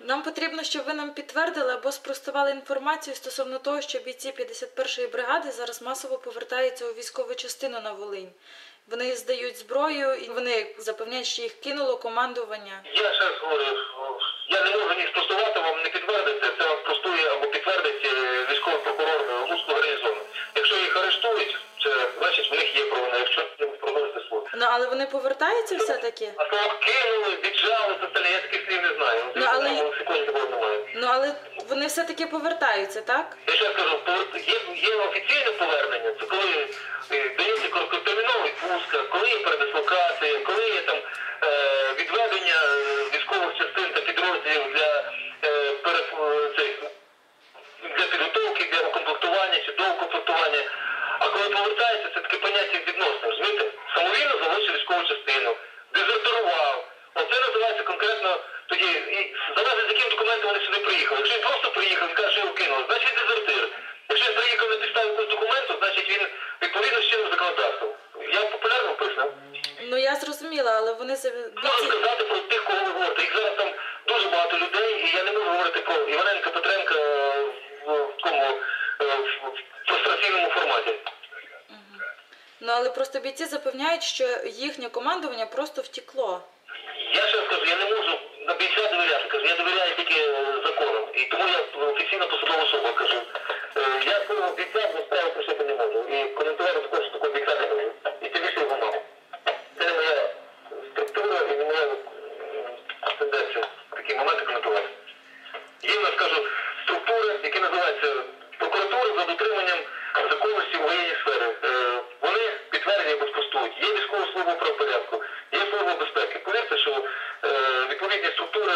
Нам потрібно, щоб ви нам підтвердили або спростували інформацію стосовно того, що бійці 51-ї бригади зараз масово повертаються у військову частину на Волинь. Вони здають зброю і вони запевняють, що їх кинуло командування. Я ще раз говорю, я не можу ні спростувати вам, не підтвердити. Це вам спростує або підтвердить е, військовий прокурор е, Луцького гарнізону. Якщо їх арештують, це значить в них є провина. Якщо не продовжити службу. Ну але вони повертаються все-таки. А слово кинули, віджали, це все, я таких слів не знаю. Ну, але- В лексиконі такого немає. Ну але вони все-таки повертаються, так? Я ще кажу, є, є офіційне повернення, це коли е, дається короткотермінова відпустка, коли є передислокація, коли є там е, відведення е, військових частин та підрозділів для, для підготовки, для укомплектування чи доукомплектування. А коли повертається, це таке поняття відносно, Якщо він просто приїхав і каже, що його кинули, значить дезертир. Якщо він приїхав на підставі якогось документу, значить він відповідно з чинним законодавством. Я популярно пояснив. Ну я зрозуміла, але вони за- Можу сказати про тих, кого ви говорите. Їх зараз там дуже багато людей, і я не можу говорити про Іваненка Петренка в такому е, в простраційному форматі. Ну але просто бійці запевняють, що їхнє командування просто втекло. Я ще раз кажу, я не можу на бійця довіряти. Кажу, я довіряю тільки особа кажу. Е, Я свого до справи пришити не можу. І коментувати також такого бійця не можу. І тим більше його маму. Це не моя структура і не моя тенденція такі моменти коментувати. Є в нас, кажу, структури, які називаються прокуратури за дотриманням законності в воєнній сфері. Е, Вони підтверджені або спростують. Є військова служба правопорядку, є служба безпеки. Повірте, що е, відповідні структури